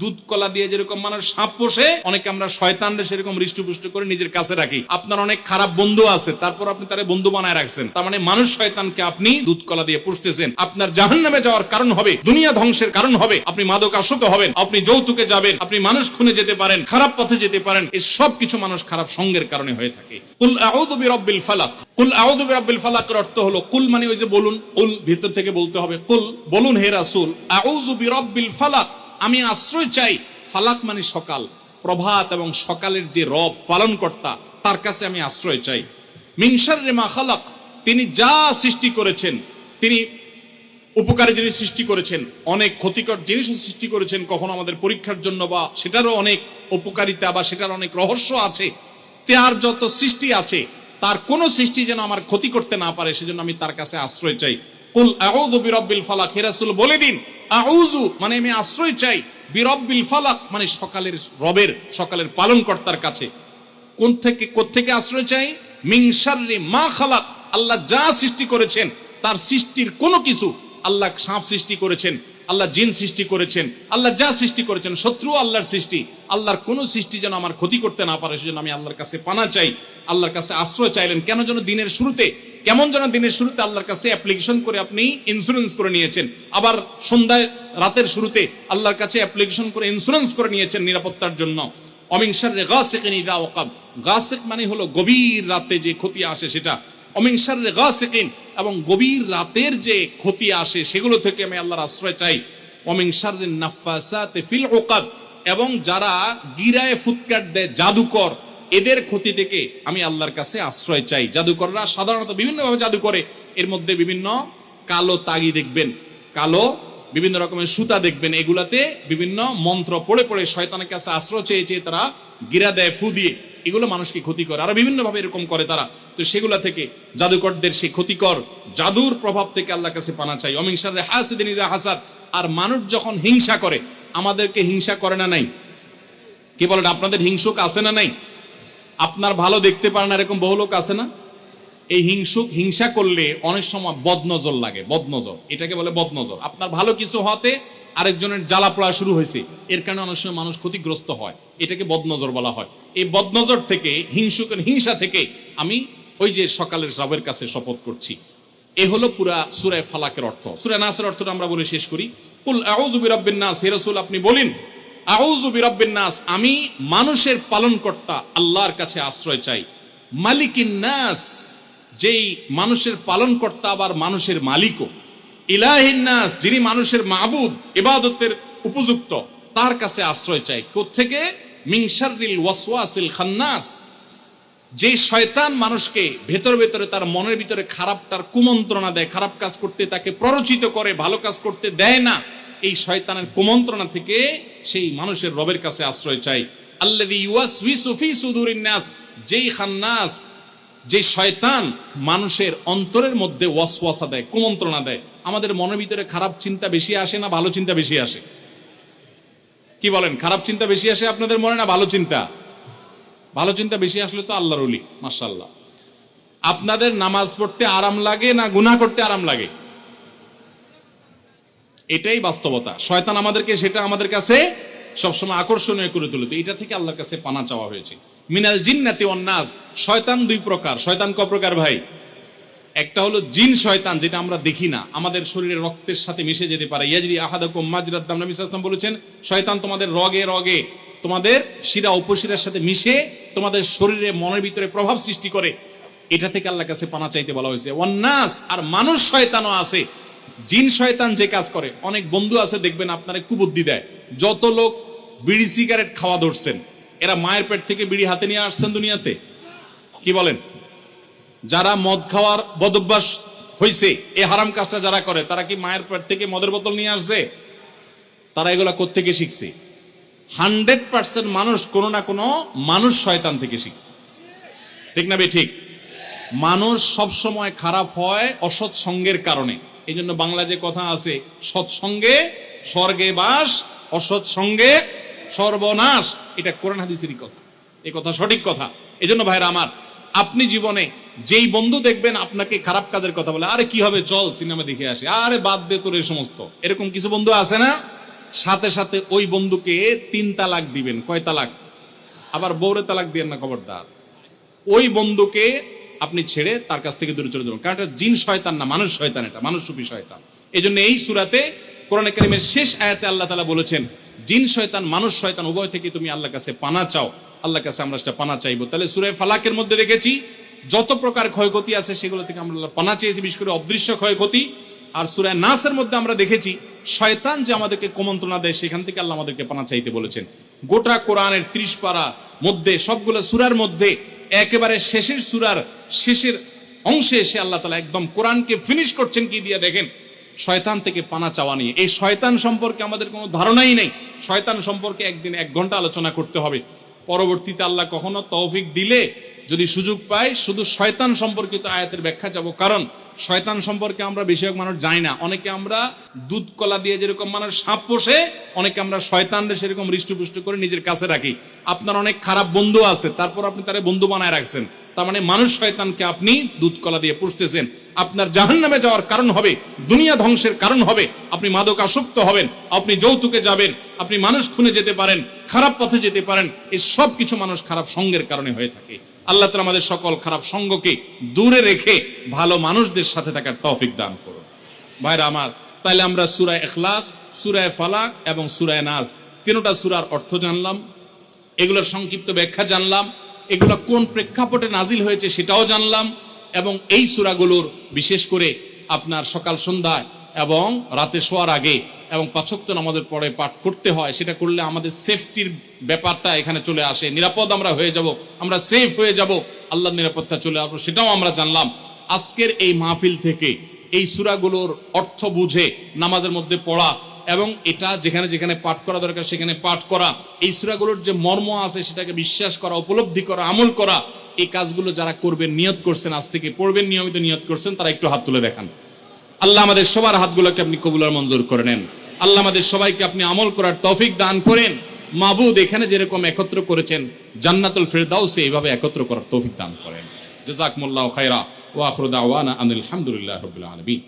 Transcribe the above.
দুধ কলা দিয়ে যেরকম মানুষ সাপ পোষে, অনেকে আমরা শয়তানরে সেরকম হৃষ্টপুষ্ট করে নিজের কাছে রাখি। আপনার অনেক খারাপ বন্ধু আছে, তারপর আপনি তারে বন্ধু বানায় রাখছেন। তার মানে মানুষ শয়তানকে আপনি দুধ কলা দিয়ে পুষতেছেন। আপনার জাহান নামে যাওয়ার কারণ হবে, দুনিয়া ধ্বংসের কারণ হবে। আপনি মাদক আসক্ত হবেন, আপনি যৌতুকে যাবেন, আপনি মানুষ খুনে যেতে পারেন, খারাপ পথে যেতে পারেন এই সব কিছু মানুষ খারাপ সঙ্গের কারণে হয়ে থাকে। কুল আউযু বিরাব্বিল ফালাক। কুল আউযু বিরাব্বিল ফালাকের অর্থ হলো, কুল মানে ওই যে বলুন, কুল ভিতর থেকে বলতে হবে। কুল, বলুন হে রাসূল, আউযু বিরাব্বিল ফালাক। আমি আশ্রয় চাই ফালাক মানে সকাল, প্রভাত এবং সকালের যে রব পালনকর্তা, তার কাছে আমি আশ্রয় চাই। মিংসার রেমা খালাক, তিনি যা সৃষ্টি করেছেন, তিনি উপকারী জিনিস সৃষ্টি করেছেন, অনেক ক্ষতিকর জিনিসও সৃষ্টি করেছেন, কখনো আমাদের পরীক্ষার জন্য বা সেটারও অনেক উপকারিতা বা সেটার অনেক রহস্য আছে। তার যত সৃষ্টি আছে, তার কোনো সৃষ্টি যেন আমার ক্ষতি করতে না পারে, সেজন্য আমি তার কাছে আশ্রয় চাই। কুল আউযু বিরাব্বিল ফালাক। হে রাসূল, বলে দিন। আউযু মানে আমি আশ্রয় চাই বিরাব্বিল ফালাক মানে সকালের রবের, সকালের পালনকর্তার কাছে। কোন থেকে থেকে আশ্রয় চাই? মিংসারি মা খালাক। আল্লাহ যা সৃষ্টি করেছেন, তার সৃষ্টির কোনো কিছু আল্লাহ সাপ সৃষ্টি করেছেন, আল্লাহ জিন সৃষ্টি করেছেন, আল্লাহ যা সৃষ্টি করেছেন শত্রু আল্লাহর সৃষ্টি। আল্লাহর কোনো সৃষ্টি যেন আমার ক্ষতি করতে না পারে, সেজন্য আমি আল্লাহর কাছে পানা চাই, আল্লাহর কাছে আশ্রয় চাইলেন। কেন যেন দিনের শুরুতে কেমন যেন দিনের শুরুতে আল্লাহর কাছে অ্যাপ্লিকেশন করে আপনি ইন্স্যুরেন্স করে নিয়েছেন। আবার সন্ধ্যায়, রাতের শুরুতে আল্লাহর কাছে অ্যাপ্লিকেশন করে ইন্স্যুরেন্স করে নিয়েছেন নিরাপত্তার জন্য। অমিংসার গাছেকেন ইদা ওকাব গাছেক মানে হলো গভীর রাতে যে ক্ষতি আসে সেটা। অমিংসার গাছেকিন এবং গভীর রাতের যে ক্ষতি আসে সেগুলো থেকে আমি আল্লাহর আশ্রয় চাই। অমিংসার নাফাসাতে ফিল ওকাদ এবং যারা গিরায় ফুৎকার দেয় জাদুকর এদের ক্ষতি থেকে আমি আল্লাহর কাছে আশ্রয় চাই। জাদুকররা সাধারণত বিভিন্নভাবে জাদু করে। এর মধ্যে বিভিন্ন কালো তাগি দেখবেন, কালো বিভিন্ন রকমের সুতা দেখবেন। এগুলাতে বিভিন্ন মন্ত্র পড়ে পড়ে শয়তানের কাছে আশ্রয় চেয়ে চেয়ে তারা গিরা দেয়, ফু দিয়ে। এগুলো মানুষকে ক্ষতি করে আরও বিভিন্ন ভাবে এরকম করে তারা। তো সেগুলা থেকে জাদুকরদের সেই ক্ষতিকর জাদুর প্রভাব থেকে আল্লাহ কাছে পানা চাই। অমিংসার হাসিদিন হাসাদ। আর মানুষ যখন হিংসা করে, আমাদেরকে হিংসা করে না নাই? কি বলেন, আপনাদের হিংসুক আছে না নাই? আপনার ভালো দেখতে পারেন না এরকম বহু লোক আছে না? এই হিংসুক হিংসা করলে অনেক সময় বদনজর লাগে, বদনজর। এটাকে বলে বদনজর। আপনার ভালো কিছু হতে আরেকজনের জ্বালা পড়া শুরু হয়েছে। এর কারণে অনেক সময় মানুষ ক্ষতিগ্রস্ত হয়। এটাকে বদনজর বলা হয়। এই বদনজর থেকে, হিংসুকের হিংসা থেকে আমি ওই যে সকালের রাবের কাছে শপথ করছি। এ হলো পুরা সুরায় ফালাকের অর্থ। সুরায় নাসের অর্থটা আমরা বলে শেষ করি। কুল আউযু বিরাব্বিন নাস, হে রাসূল, আপনি বলেন আউযু বিরাব্বিন নাস, আমি মানুষের পালনকর্তা আল্লাহর কাছে আশ্রয় চাই। মালিকিন নাস, যেই মানুষের পালনকর্তা আবার মানুষের মালিকও। ইলাহিন নাস, যিনি মানুষের মাবুদ, ইবাদতের উপযুক্ত, তার কাছে আশ্রয় চাই। কোত্থেকে? মিংসারিল ওয়াসওয়াসিল খান্নাস। যে শয়তান মানুষকে ভেতর ভেতরে তার মনের ভিতরে খারাপটার কুমন্ত্রণা দেয়, খারাপ কাজ করতে তাকে প্ররোচিত করে, ভালো কাজ করতে দেয় না, এই শয়তানের কুমন্ত্রণা থেকে সেই মানুষের রবের কাছে আশ্রয় চাই। আল্লাযী ইউয়াসউইসু ফি সুদুরিন নাস, যেই খান্নাস যে শয়তান মানুষের অন্তরের মধ্যে ওয়াসওয়াসা দেয়, কুমন্ত্রণা দেয়। আমাদের মনের ভিতরে খারাপ চিন্তা বেশি আসে না ভালো চিন্তা বেশি আসে? কি বলেন, খারাপ চিন্তা বেশি আসে আপনাদের মনে না ভালো চিন্তা? ভালো চিন্তা বেশি আসলে তো আল্লাহর অলি মাশাল্লাহ আপনাদের নামাজ পড়তে আরাম লাগে না গুনাহ করতে আরাম লাগে? এটাই বাস্তবতা। শয়তান আমাদেরকে সেটা আমাদের কাছে সবসময় আকর্ষণীয় করে তুলে তো এটা থেকে আল্লাহর কাছে পানা চাওয়া হয়েছে। মিনাল জিন্নাতি ওয়ান্নাস শয়তান দুই প্রকার। শয়তান ক প্রকার ভাই? একটা হলো জিন শয়তান, যেটা আমরা দেখি না। আমাদের শরীরে রক্তের সাথে মিশে যেতে পারে। ইয়াজরি আহাদাকুম মাজরাদ্দাম নবী ওয়াসাল্লাম বলেছেন, শয়তান তোমাদের রগে রগে তোমাদের শিরা উপশিরার সাথে মিশে তোমাদের শরীরে মনের ভিতরে প্রভাব সৃষ্টি করে। এটা থেকে আল্লাহর কাছে পানা চাইতে বলা হয়েছে। ওয়ান্নাস আর মানুষ শয়তানও আছে। জিন শয়তান যে কাজ করে, অনেক বন্ধু আছে, দেখবেন আপনারা কুবুদ্ধি দেয়। যত লোক বিড়ি সিগারেট খাওয়া ধরছেন, এরা মায়ের পেট থেকে বিড়ি হাতে নিয়ে আসছেন দুনিয়াতে। কি বলেন? যারা মদ খাওয়ার বদভ্যাস হয়েছে এই হারাম কাজটা যারা করে, তারা কি মায়ের পেট থেকে মদের বোতল নিয়ে আসছে? তারা এগুলা কোত্থেকে শিখছে? হান্ড্রেড পার্সেন্ট মানুষ কোনো না কোনো মানুষ শয়তান থেকে শিখছে। ঠিক না বে ঠিক? মানুষ সবসময় খারাপ হয় অসৎ সঙ্গের কারণে। এই জন্য বাংলা যে কথা আছে, সৎসঙ্গে স্বর্গে বাস অসৎ সঙ্গে সর্বনাশ, এটা কোরআন হাদিসেরই কথা। এই কথা সঠিক কথা। এই জন্য ভাইরা আমার, আপনি জীবনে যেই বন্ধু দেখবেন আপনাকে খারাপ কাজের কথা বলে, আরে কি হবে, চল সিনেমা দেখে আসে। আরে বাদ দে তোর এই সমস্ত। এরকম কিছু বন্ধু আছে না? সাথে সাথে ওই বন্ধুকে তিন তালাক দিবেন। কয় তালাক? আবার বৌরে তালাক দিবেন না খবরদার। ওই বন্ধুকে আপনি ছেড়ে তার কাছ থেকে দূরে চলে যাবেন। কারণ এটা জিন শয়তান না, মানুষ শয়তান এটা মানুষ রূপী শয়তান। এই জন্য এই সুরাতে কোরআন কারিমের শেষ আয়াতে আল্লাহ তালা বলেছেন, জিন শয়তান, মানুষ শয়তান, উভয় থেকে তুমি আল্লাহর কাছে পানা চাও। আল্লাহর কাছে আমরা সেটা পানা চাইব। তাহলে সুরায় ফালাকের মধ্যে দেখেছি, যত প্রকার ক্ষয়ক্ষতি আছে, সেগুলো থেকে আমরা পানা চেয়েছি, বিশেষ করে অদৃশ্য ক্ষয়ক্ষতি। আর সুরায় নাসের মধ্যে আমরা দেখেছি, শয়তান যে আমাদেরকে কুমন্ত্রণা দেয়, সেখান থেকে আল্লাহ আমাদেরকে পানা চাইতে বলেছেন। গোটা কোরআনের ত্রিশ পারা মধ্যে, সবগুলো সুরার মধ্যে, একেবারে শেষের সুরার শেষের অংশে এসে আল্লাহ তালা একদম কোরআনকে ফিনিশ করছেন, কি দিয়ে দেখেন? শয়তান থেকে পানা চাওয়া নিয়ে। এই শয়তান সম্পর্কে আমাদের কোনো ধারণাই নেই। শয়তান সম্পর্কে একদিন এক ঘণ্টা আলোচনা করতে হবে। পরবর্তীতে আল্লাহ কখনো তৌফিক দিলে যদি সুযোগ পাই শুধু শয়তান সম্পর্কিত আয়াতের ব্যাখ্যা যাব। কারণ শয়তান সম্পর্কে আমরা বেশিরভাগ মানুষ জানি না। অনেকে আমরা দুধ কলা দিয়ে যেরকম মানুষ সাপ পোষে, অনেকে আমরা শয়তানরে সেরকম হৃষ্টপুষ্ট করে নিজের কাছে রাখি। আপনার অনেক খারাপ বন্ধু আছে, তারপর আপনি তারে বন্ধু বানায় রাখছেন। তার মানে মানুষ শয়তানকে আপনি দুধ কলা দিয়ে পুষতেছেন। আপনার জাহান নামে যাওয়ার কারণ হবে, দুনিয়া ধ্বংসের কারণ হবে, আপনি মাদক আসক্ত হবেন, আপনি যৌতুকে যাবেন, আপনি মানুষ খুনে যেতে পারেন, খারাপ পথে যেতে পারেন এই সব কিছু মানুষ খারাপ সঙ্গের কারণে হয়ে থাকে। আল্লাহ তালা আমাদের সকল খারাপ সঙ্গকে দূরে রেখে ভালো মানুষদের সাথে থাকার তৌফিক দান করুন। ভাইরা আমার, তাইলে আমরা সুরায় এখলাস সুরায় ফালাক এবং সুরায় নাজ তিনটা সুরার অর্থ জানলাম, এগুলোর সংক্ষিপ্ত ব্যাখ্যা জানলাম, এগুলো কোন প্রেক্ষাপটে নাজিল হয়েছে সেটাও জানলাম এবং এই সুরাগুলোর বিশেষ করে আপনার সকাল সন্ধ্যায় এবং রাতে শোয়ার আগে এবং পাঁচক্ত নামাজের পরে পাঠ করতে হয়, সেটা করলে আমাদের সেফটির ব্যাপারটা এখানে চলে আসে। নিরাপদ আমরা হয়ে যাব, আমরা সেফ হয়ে যাব, আল্লাহর নিরাপত্তা চলে আসব, সেটাও আমরা জানলাম। আজকের এই মাহফিল থেকে এই সুরাগুলোর অর্থ বুঝে নামাজের মধ্যে পড়া এবং এটা যেখানে যেখানে পাঠ করা দরকার, সেখানে পাঠ করা, এই সুরাগুলোর যে মর্ম আছে সেটাকে বিশ্বাস করা, উপলব্ধি করা, আমল করা, এই কাজগুলো যারা করবেন, নিয়ত করছেন, আজ থেকে পড়বেন, নিয়মিত নিয়ত করছেন, তারা একটু হাত তুলে দেখান। আল্লাহ আমাদের সবার হাতগুলোকে আপনি কবুলার মঞ্জুর করে নেন। আল্লাহ আমাদের সবাইকে আপনি আমল করার তৌফিক দান করেন। মাবুদ এখানে যেরকম একত্র করেছেন, জান্নাতুল ফেরদাউসে এইভাবে একত্র করার তৌফিক দান করেন। জাজাকমুল্লাহ খায়রা ওয়া আখরু দাওয়ানা আনিল হামদুলিল্লাহ রাব্বিল আলামিন।